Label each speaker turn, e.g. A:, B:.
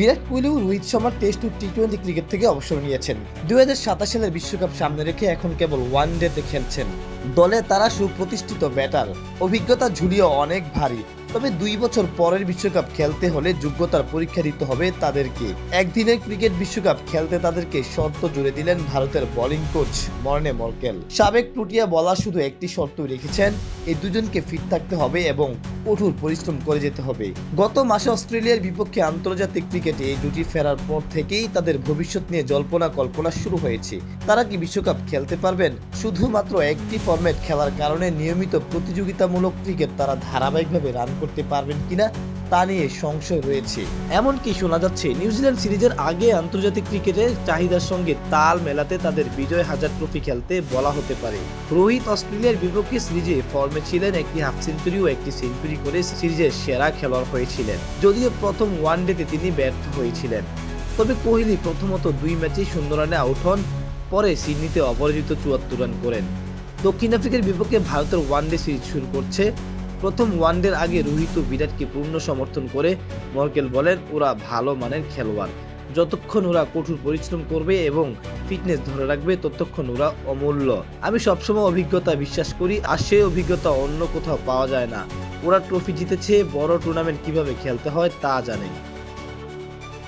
A: বিরাট কোহলি ও রোহিত শর্মা টেস্ট ও T twenty cricket থেকে অবসর নিয়েছেন। দুই সালের বিশ্বকাপ সামনে রেখে এখন কেবল ওয়ান ডেতে খেলছেন। দলে তারা সুপ্রতিষ্ঠিত ব্যাটার অভিজ্ঞতা ঝুলিয়ে অনেক ভারী। তবে দুই বছর পরের বিশ্বকাপ খেলতে হলে যোগ্যতার পরীক্ষা দিতে হবে তাদেরকে। একদিনের ক্রিকেট বিশ্বকাপ খেলতে তাদেরকে শর্ত জুড়ে দিলেন ভারতের বোলিং কোচ মর্নে মর্কেল। সাবেক টুটিয়া বলা শুধু একটি শর্ত রেখেছেন এই দুজনকে ফিট থাকতে হবে এবং কঠোর পরিশ্রম করে যেতে হবে। গত মাসে অস্ট্রেলিয়ার বিপক্ষে আন্তর্জাতিক ক্রিকেটে এই দুটি ফেরার পর থেকেই তাদের ভবিষ্যৎ নিয়ে জল্পনা কল্পনা শুরু হয়েছে। তারা কি বিশ্বকাপ খেলতে পারবেন? শুধুমাত্র একটি ফরম্যাট খেলার কারণে নিয়মিত প্রতিযোগিতামূলক ক্রিকেট তারা ধারাবাহিকভাবে রান করতে পারবেন কিনা? তা নিয়ে সংশয় রয়েছে। এমনকি শোনা যাচ্ছে নিউজিল্যান্ড সিরিজের আগে আন্তর্জাতিক ক্রিকেটের চাহিদার সঙ্গে তাল মেলাতে তাদের বিজয় হাজার ট্রফি খেলতে বলা হতে পারে। রোহিত অস্ট্রেলিয়ার বিপক্ষে সিরিজে ফর্মে ছিলেন একটি হাফ সেঞ্চুরি ও একটি সেঞ্চুরি করে সিরিজের সেরা খেলোয়াড় হয়েছিলেন। যদিও প্রথম ওয়ানডেতে তিনি ব্যর্থ হয়েছিলেন। তবে কোহলি প্রথমত দুই ম্যাচে শূন্য রানে আউট হন, পরে সিডনিতে অপরাজিত চুয়াত্তর রান করেন। দক্ষিণ আফ্রিকার বিপক্ষে ভারতের ওয়ানডে সিরিজ শুরু করছে। প্রথম ওয়ানডের আগে রোহিত বিরাটকে পূর্ণ সমর্থন করে মর্কেল বলেন, ওরা ভালো মানের খেলোয়াড়। যতক্ষণ ওরা কঠোর পরিশ্রম করবে এবং ফিটনেস ধরে রাখবে, ততক্ষণ ওরা অমূল্য। আমি সবসময় অভিজ্ঞতা বিশ্বাস করি, আর সেই অভিজ্ঞতা অন্য কোথাও পাওয়া যায় না। ওরা ট্রফি জিতেছে, বড় টুর্নামেন্ট কীভাবে খেলতে হয় তা জানে